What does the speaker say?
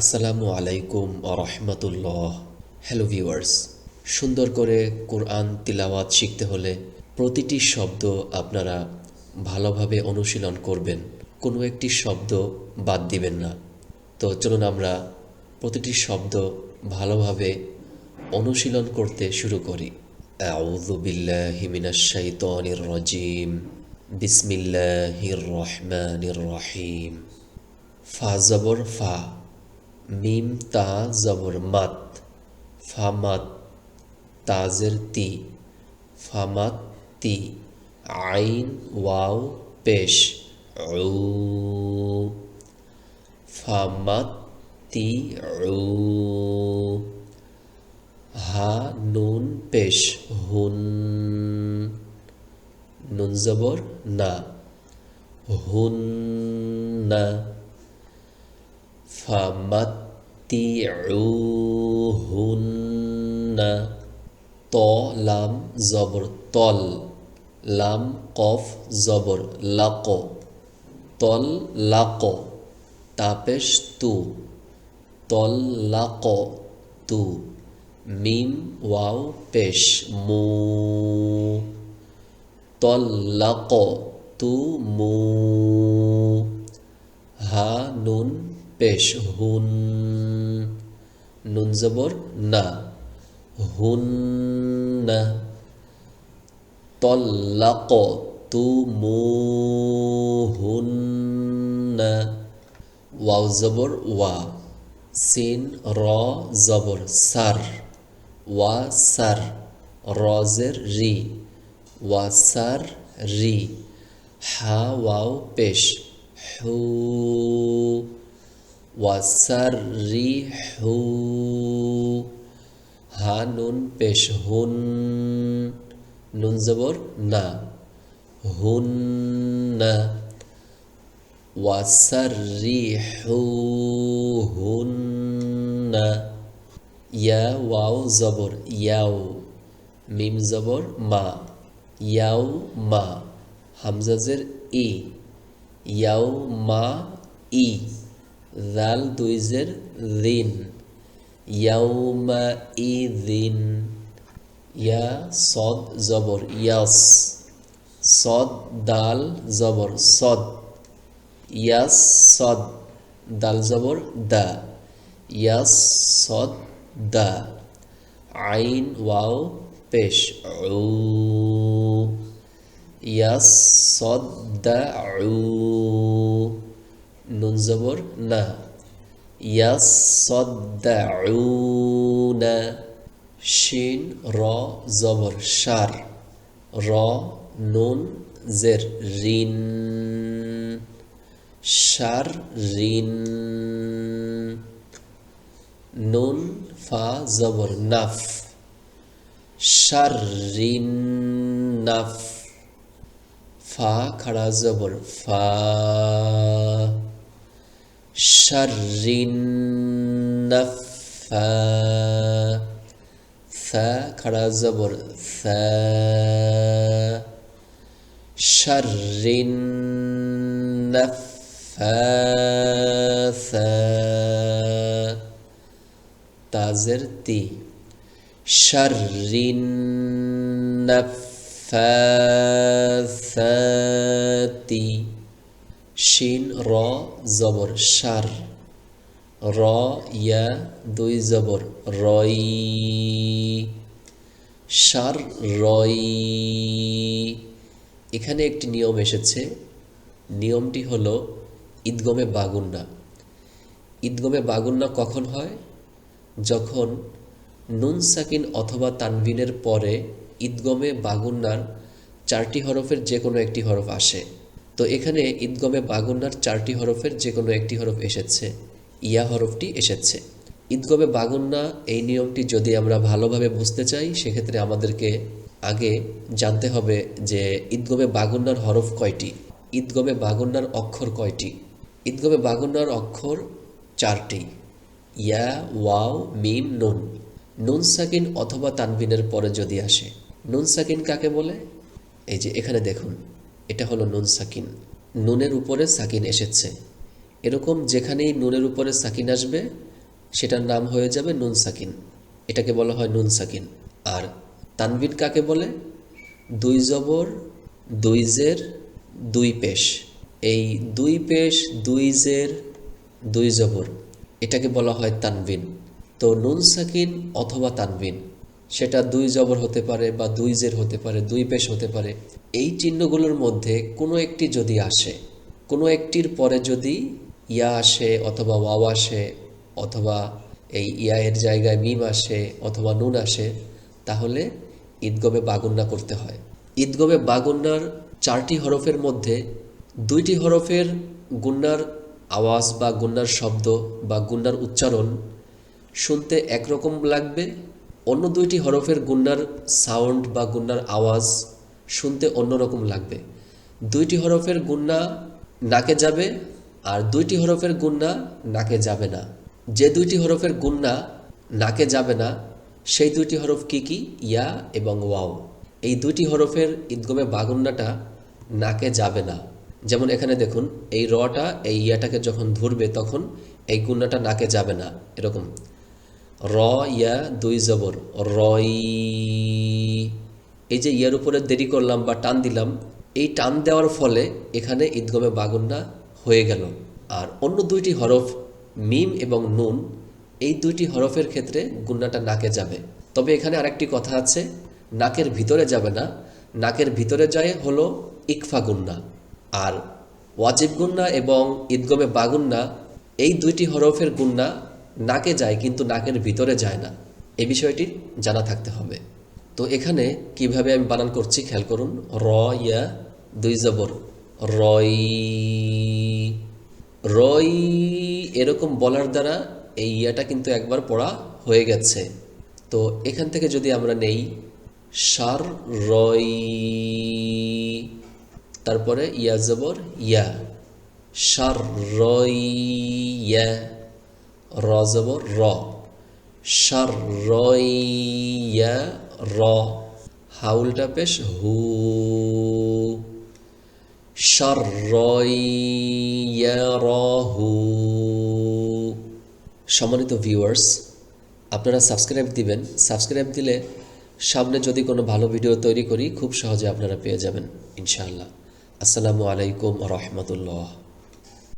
আসসালামু আলাইকুম রহমতুল্লাহ। Hello viewers সুন্দর করে কোরআন তিলাওয়াত শিখতে হলে প্রতিটি শব্দ আপনারা ভালোভাবে অনুশীলন করবেন, কোনো একটি শব্দ বাদ দিবেন না। তো চলুন আমরা প্রতিটি শব্দ ভালোভাবে অনুশীলন করতে শুরু করি। শাইতানির রাজিম। বিসমিল্লাহির রহমানির রহিম। ফা জবর ফা। মিম তা জবর মাত, ফামাত তাজের তি, ফামাত তি, আইন ওয়াও পেশ, উ, ফামাত তি, উ, হা নুন পেশ, হুন, নুন জবর না, হুন না। লাম জবর তল লাম কফ জবর লাক তল লাক তাপেশ তু তল লাক তু মিম ওয়াও পেশ মু তল লাক তু মু পেশ হুন নুন জবর, না। হুন না তল্লাক তু মু হুন না ওয়াও জবর, ওয়া। সিন, র জবর, সার। ওয়া, সার। রজের, রি। ওয়া, সার, রি। হা, ওয়াও, পেশ। হু। ওয়াসারিহু হা নুন পেশ হুন নুন জবর না হুন না ওয়াসারিহু হুন না ইয়া ওয়াও জবর মিম জবর, মা, ইয়াও মা, হামজাজের ই, ইয়াও মা, ই। জাল দুইজের দিন ইয়াউমা ই দিন ইয়া সদ জবর ইয়াস সদ দাল জবর সদ ইয়াস সদ দাল জবর দা ইয়াস সদ দা আইন ওয়াও পেশ উ ইয়াস সদ দা উ নুন জবর? না। ইয়াসদ্দাউনা শিন, র, জবর, সার। র, নুন, জের রিন সার রিন নুন, ফা, জবর, নাফ। সার রিন নাফ। ফা, খাড়া, জবর, ফা। شر النفا ثا كرا زبر ثا شر النفاثا تازر تي شر النفاثات শিন, র, জবর সার র, ইয়া, দুই জবর, রই। সার রই। এখানে একটি নিয়ম এসেছে। নিয়মটি হল ঈদগমে বাগুন্না। ঈদগমে বাগুন্না কখন হয়? যখন নুন সাকিন অথবা তানভিনের পরে ঈদগমে বাগুন্নার চারটি হরফের যে কোনো একটি হরফ আসে। তো এখানে ঈদগমে বাগুন্নার চারটি হরফের যে কোনো একটি হরফ এসেছে, ইয়া হরফটি এসেছে। ঈদগমে বাগুন্না এই নিয়মটি যদি আমরা ভালোভাবে বুঝতে চাই, সেক্ষেত্রে আমাদেরকে আগে জানতে হবে যে ঈদগমে বাগুন্নার হরফ কয়টি, ঈদগমে বাগুন্নার অক্ষর কয়টি, ঈদগমে বাগুন্নার অক্ষর চারটি, ইয়া, ওয়াও, মিম, নুন। নুন সাকিন অথবা তানবিনের পরে যদি আসে, নুন সাকিন কাকে বলে? এই যে এখানে দেখুন এটা হলো নুন সাকিন। নুনের উপরে সাকিন এসেছে। এরকম যেখানেই নুনের উপরে সাকিন আসবে, সেটার নাম হয়ে যাবে নুন সাকিন। এটাকে বলা হয় নুন সাকিন। আর তানবিন কাকে বলে? দুই জবর, দুই জের, দুই পেশ। এই দুই পেশ, দুই জের, দুই জবর, এটাকে বলা হয় তানবিন তো নুন সাকিন অথবা তানবিন সেটা দুই জবর হতে পারে বা দুই জের হতে পারে, দুই পেশ হতে পারে। এই চিহ্নগুলোর মধ্যে কোনো একটি যদি আসে, কোনো একটির পরে যদি ইয়া আসে অথবা ওয়াও আসে অথবা এই ইয়া এর জায়গায় মিম আসে অথবা নুন আসে, তাহলে ঈদগমে বাগুন্না করতে হয়। ঈদগমে বাগুন্নার চারটি হরফের মধ্যে দুইটি হরফের গুন্নার আওয়াজ বা গুন্নার শব্দ বা গুন্নার উচ্চারণ শুনতে একরকম লাগবে অন্য দুইটি হরফের গুন্নার সাউন্ড বা গুন্নার আওয়াজ শুনতে অন্যরকম লাগবে। দুইটি হরফের গুন্না নাকে যাবে আর দুইটি হরফের গুন্না নাকে যাবে না। যে দুইটি হরফের গুন্না নাকে যাবে না, সেই দুইটি হরফ কি কি? ইয়া এবং ওয়াও। এই দুইটি হরফের ঈদগমে বাগুন্নাটা নাকে যাবে না। যেমন এখানে দেখুন, এই রটা, এই ইয়াটাকে যখন ধরবে তখন এই গুন্নাটা নাকে যাবে না। এরকম। র, ইয়া, দুই জবর। রই। এই যে ইয়ার উপরে দেরি করলাম বা টান দিলাম, এই টান দেওয়ার ফলে এখানে ঈদগমে বাগুন্না হয়ে গেল। আর অন্য দুইটি হরফ, মিম এবং নুন, এই দুইটি হরফের ক্ষেত্রে গুন্নাটা নাকে যাবে। তবে এখানে আরেকটি কথা আছে, নাকের ভিতরে যাবে না। নাকের ভিতরে যায় হলো ইকফা গুন্না। আর ওয়াজিব গুন্না এবং ঈদগমে বাগুন্না, এই দুইটি হরফের গুন্না নাকে যায় কিন্তু নাকের ভিতরে যায় না। এ বিষয়টি জানা থাকতে হবে। তো এখানে কীভাবে আমি বানান করছি খেয়াল করুন। র ইয়া দুই জবর। রই রই এরকম বলার দ্বারা এই ইয়াটা কিন্তু একবার পড়া হয়ে গেছে। তো এখান থেকে যদি আমরা নেই, সার রই তারপরে ইয়া জবর, ইয়া। সার রই ইয়া। র জবর র সার র হাউলটা পেশ, হু. সার রই ইয়া র হু. সম্মানিত ভিউয়ার্স আপনারা সাবস্ক্রাইব দিবেন। সাবস্ক্রাইব দিলে সামনে যদি কোনো ভালো ভিডিও তৈরি করি, খুব সহজে আপনারা পেয়ে যাবেন, ইনশাআল্লাহ। আসসালামু আলাইকুম রহমতুল্লাহ।